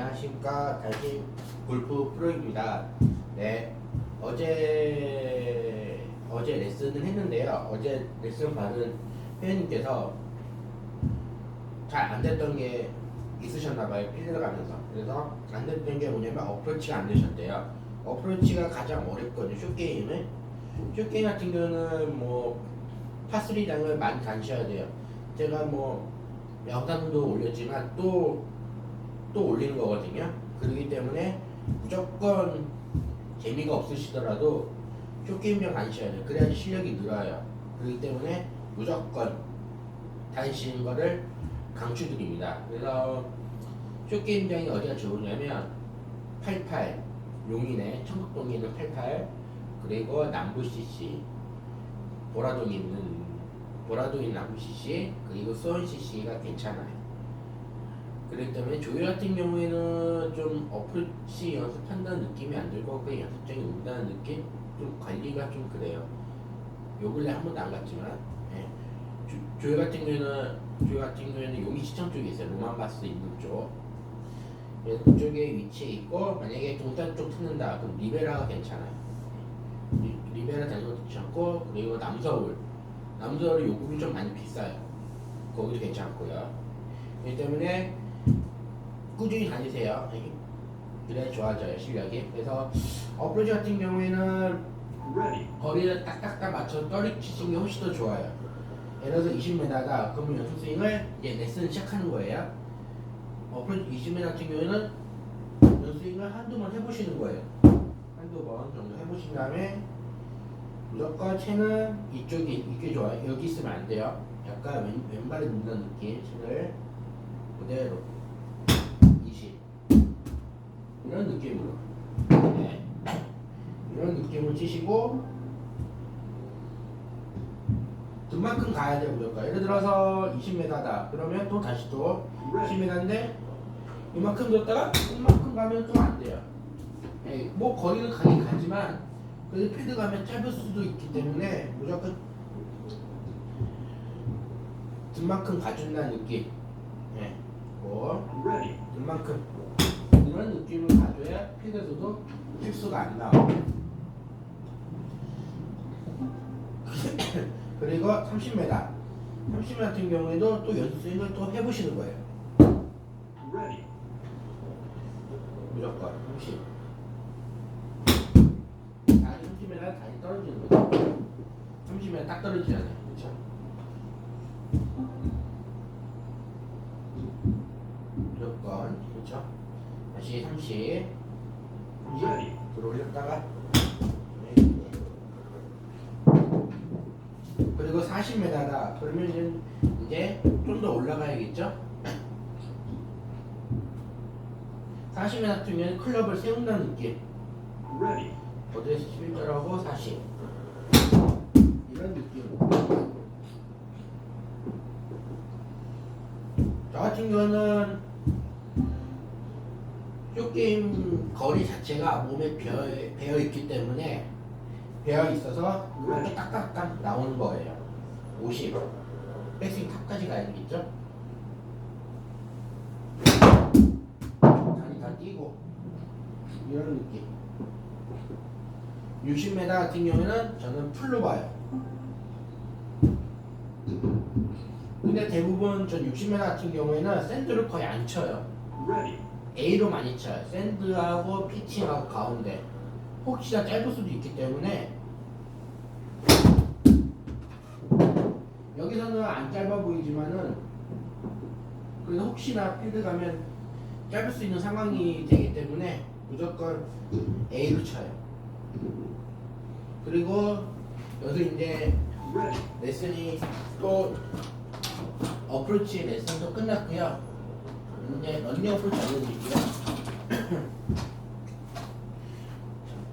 안녕하십니까 다시 골프 프로입니다. 네 어제 어제 레슨을 했는데요. 어제 레슨 받은 회원님께서 잘 안 됐던 게 있으셨나봐요. 필드 가면서 그래서 안 됐던 게 뭐냐면 어프로치가 안 되셨대요. 어프로치가 가장 어렵거든요. 쇼 게임은 쇼 게임 같은 경우는 뭐 파3장을 많이 다니셔야 돼요. 제가 뭐 영상도 올렸지만 또 또 올리는 거거든요. 그렇기 때문에 무조건 재미가 없으시더라도 쇼게임장 다니셔야 돼요. 그래야지 실력이 늘어요. 그렇기 때문에 무조건 다니시는 거를 강추드립니다. 그래서 쇼게임장이 어디가 좋으냐면 88 용인에 청국동에 있는 88 그리고 남부 CC 보라동에 있는 보라동에 있는 남부 CC 그리고 수원 CC가 괜찮아요. 그렇기 때문에 조회 같은 경우에는 좀 어프로치 연습한다는 느낌이 안 들고 그냥 연습장에 온다는 느낌? 좀 관리가 좀 그래요. 요 근래 한 번도 안 갔지만 예. 조, 조회 같은 경우에는 조회 같은 경우에는 용인시청 쪽에 있어요. 로만바스 있는 쪽. 그래서 그쪽에 위치해 있고 만약에 동탄 쪽 트는다 그럼 리베라가 괜찮아요. 리, 리베라 것도 괜찮고 그리고 남서울 남서울이 요금이 좀 많이 비싸요. 거기도 괜찮고요. 그렇기 때문에 꾸준히 다니세요. 네. 그래야 좋아져요 실력이. 그래서 어프로치 같은 경우에는 거리를 딱딱딱 맞춰 떨이 치시는 게 훨씬 더 좋아요. 예를 들어서 20m다. 그러면 연습 스윙을 이제 레슨 시작하는 거예요. 어프로치 20m 같은 경우에는 연습 스윙을 한두 번 해보시는 거예요. 한두 번 정도 해보신 다음에 무조건 채는 이쪽이 이게 좋아요. 여기 있으면 안 돼요. 약간 왼, 왼발에 눕는 느낌 채를 그대로 20 이런 느낌으로. 네. 이런 느낌을 치시고 그만큼 가야 돼요 무조건. 예를 들어서 20m다 그러면 또 다시 또 10m인데 이만큼 뒀다가 이만큼 가면 또안 돼요. 예, 뭐 거리는 가긴 가지만 그래도 필드 가면 짧을 수도 있기 때문에 무조건 등만큼 가준다는 느낌 등만큼 이런 느낌을 가져야 필드에서도 실수가 안 나와 그리고 30m 30m 같은 경우에도 또 연습 스윙을 또 해보시는 거예요. 무조건 30 다시 30m 다시 떨어지는 거죠. 30m 딱 떨어지잖아요 30 30 들어올렸다가 그리고 40m다 그러면 이제 좀 더 올라가야겠죠? 40m 같으면 클럽을 세운다는 느낌 어디에서 11절하고 40 이런 느낌으로. 저 같은 경우는 쇼게임 거리 자체가 몸에 배어, 있기 때문에 배어 있어서 이렇게 딱딱딱 나오는 거예요. 50 백스윙 탑까지 가야 되겠죠? 다리 다 띄고 이런 느낌. 60m 같은 경우에는 저는 풀로 봐요. 근데 대부분 전 60m 같은 경우에는 샌드를 거의 안 쳐요. A로 많이 쳐요. 샌드하고 피칭하고 가운데. 혹시나 짧을 수도 있기 때문에 여기서는 안 짧아 보이지만은 그래도 혹시나 필드 가면 짧을 수 있는 상황이 되기 때문에 무조건 A로 쳐요. 그리고 여기서 이제 레슨이 또 어프로치 레슨도 끝났고요. 이제 런닝 어프로치 알려드릴게요.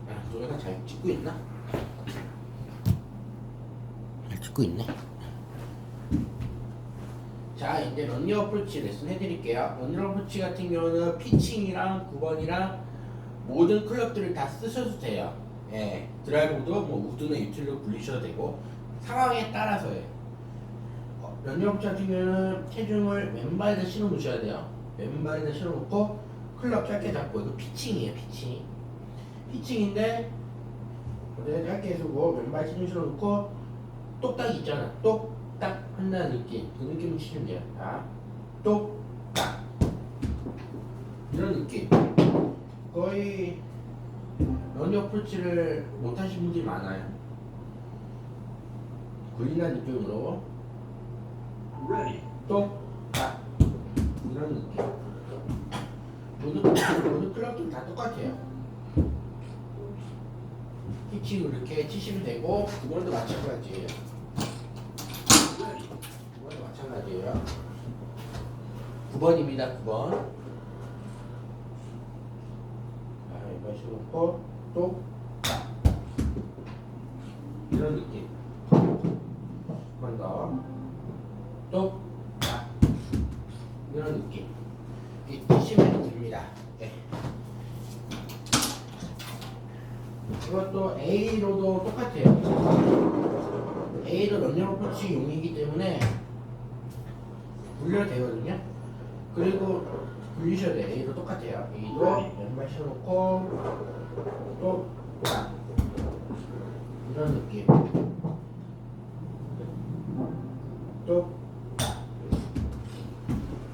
아, 노래가 잘 찍고 있나? 잘 찍고 있네. 자, 이제 런닝 어프로치 레슨 해드릴게요. 런닝 어프로치 같은 경우는 피칭이랑 9번이랑 모든 클럽들을 다 쓰셔도 돼요. 예, 드라이버도 뭐 우드나 유틸로 굴리셔도 되고 상황에 따라서예요. 어, 어프로치 같은 경우는 체중을 왼발에다 실어 놓으셔야 돼요. 왼발에다 실어 놓고 클럽 짧게 잡고 이거 피칭이에요 피칭. 피칭인데 어제 짧게 해주고 왼발 치는 으로 놓고 똑딱 있잖아. 똑딱 한다는 느낌. 그 느낌을 치면 돼요. 자 똑딱. 이런 느낌. 거의 러닝 어프로치를 못하신 분들이 많아요. 굴린한 느낌으로. Ready. 똑 2kg 이렇게 치시면 되고 이번에도 마찬가지예요. 이번에도 마찬가지예요. 9번입니다. 9번. 자, 이번 실놓고 또 이런 느낌. 한번 더. 또 이런 느낌. 이 치시면 됩니다. 네. 이것도 A로도 똑같아요. A도 포치 용이기 때문에 굴려도 되거든요. 그리고 굴리셔야 돼요 A도 똑같아요. A도 왼발 씌워놓고 똑딱 이런 느낌. 똑딱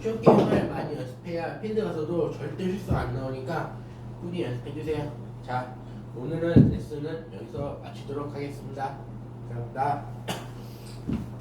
쇼 게임을 많이 연습해야 필드 가서도 절대 실수 안 나오니까 꾸준히 연습해주세요. 자 오늘은 레슨은 여기서 마치도록 하겠습니다. 감사합니다